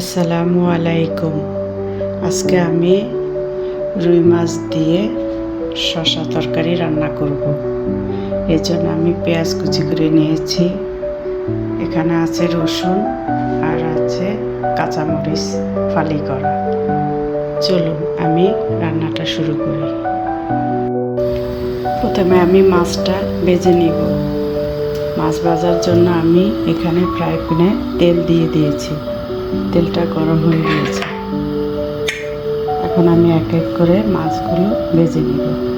আসসালামু আলাইকুম। আজকে আমি রুই মাছ দিয়ে শশা তরকারি রান্না করব। এর জন্য আমি পেঁয়াজ কুচি করে নিয়েছি। এখানে আছে রসুন আর আছে কাঁচামরিচ ফালি করা। চলুন আমি রান্নাটা শুরু করি। প্রথমে আমি মাছটা ভেজে নিব। মাছ ভাজার জন্য আমি এখানে ফ্রাই প্যানে তেল দিয়ে দিয়েছি। তেলটা গরম হয়ে গিয়েছে। এখন আমি এক এক করে মাছগুলো ভেজে নিব।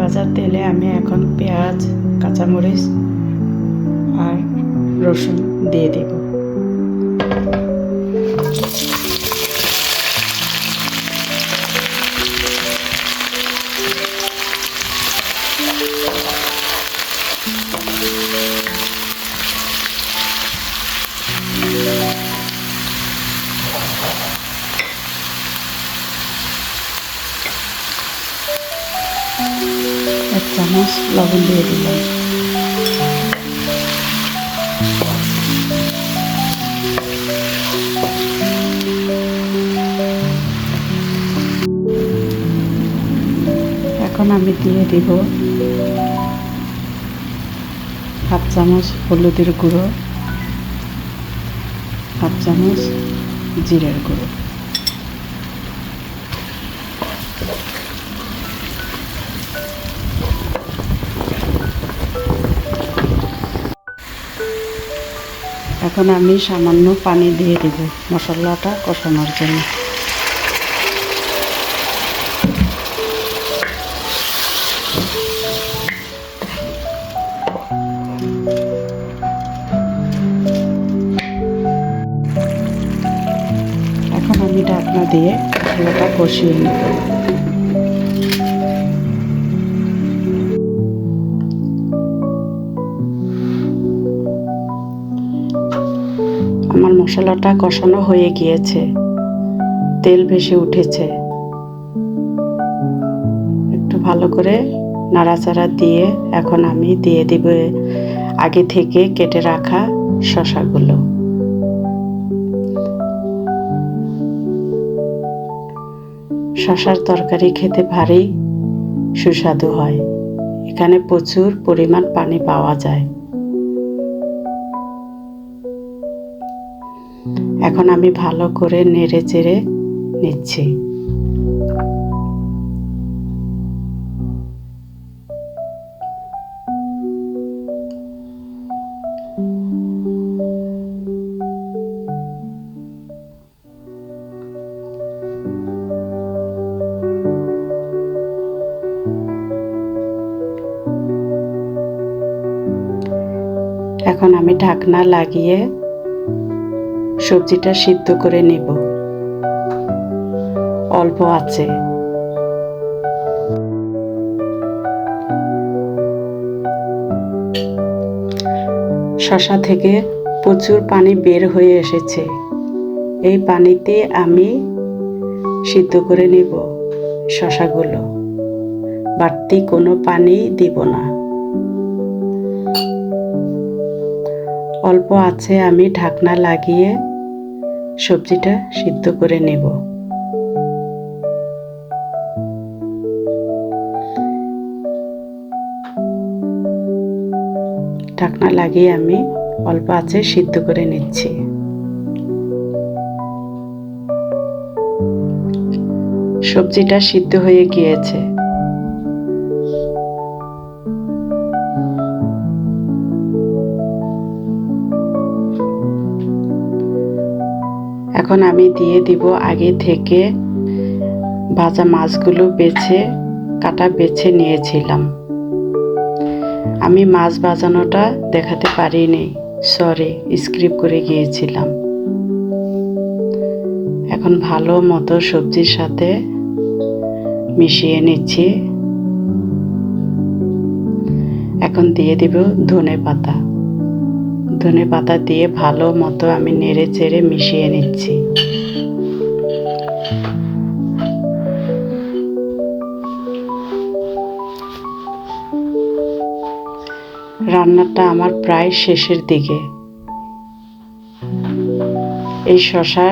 ভাজার তেলে আমি এখন পেঁয়াজ কাঁচামরিচ আর রসুন দিয়ে দেব। এক চামচ লবণ দিয়ে দিলাম। এখন আমি দিয়ে দিব হাফ চামচ হলুদের গুঁড়ো, হাফ চামচ জিরের গুঁড়ো। এখন আমি সামান্য পানি দিয়ে দেব মশলাটা কষানোর জন্য। এখন আমি ঢাকনা দিয়ে মশলাটা কষিয়ে নেব। মশলাটা কষানো হয়ে গিয়েছে। তেল ভেসে উঠেছে। একটু ভালো করে নাড়াচাড়া দিয়ে এখন আমি দিয়ে দিব আগে থেকে কেটে রাখা শশাগুলো শশার তরকারি খেতে ভারী সুস্বাদু হয়। এখানে প্রচুর পরিমাণ পানি পাওয়া যায়। এখন আমি ভালো করে নেড়ে চেড়ে নিচ্ছি। এখন আমি ঢাকনা লাগিয়ে সবজিটা সিদ্ধ করে নেব। অল্প আছে। শশা থেকে প্রচুর পানি বের হয়ে এসেছে। এই পানিতে আমি সিদ্ধ করে নেব শশাগুলো। বাড়তি কোনো পানি দিব না। অল্প আছে, আমি ঢাকনা লাগিয়ে সবজিটা সিদ্ধ করে নেব। ঢাকনা লাগিয়ে আমি অল্প আছে সিদ্ধ করে নিচ্ছি। সবজিটা সিদ্ধ হয়ে গিয়েছে। এখন আমি দিয়ে দিব আগে থেকে ভাজা মাছগুলো বেছে, কাটা বেছে নিয়েছিলাম। আমি মাছ বাজানোটা দেখাতে পারিনি সরি স্ক্রিপ্ট করে গিয়েছিলাম। এখন ভালো মতো সবজির সাথে মিশিয়ে নিচ্ছি। এখন দিয়ে দিব ধনে পাতা। ধনে পাতা দিয়ে ভালো মতো আমি নেড়ে চেড়ে মিশিয়ে নিচ্ছি। রান্নাটা আমার প্রায় শেষের দিকে। এই শশা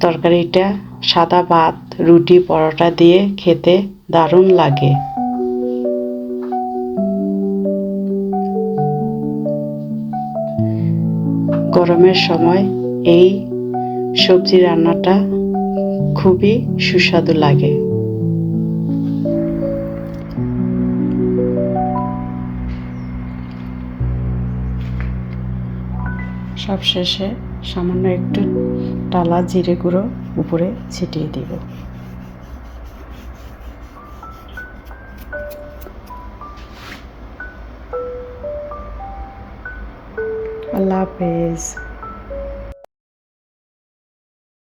তরকারিটা সাদা ভাত, রুটি, পরোটা দিয়ে খেতে দারুণ লাগে। গরমের সময় এই সবজি রান্নাটা খুবই সুস্বাদু লাগে। সবশেষে সামান্য একটু টালা জিরে গুঁড়ো উপরে ছিটিয়ে দিব। আল্লাহ হাফেজ।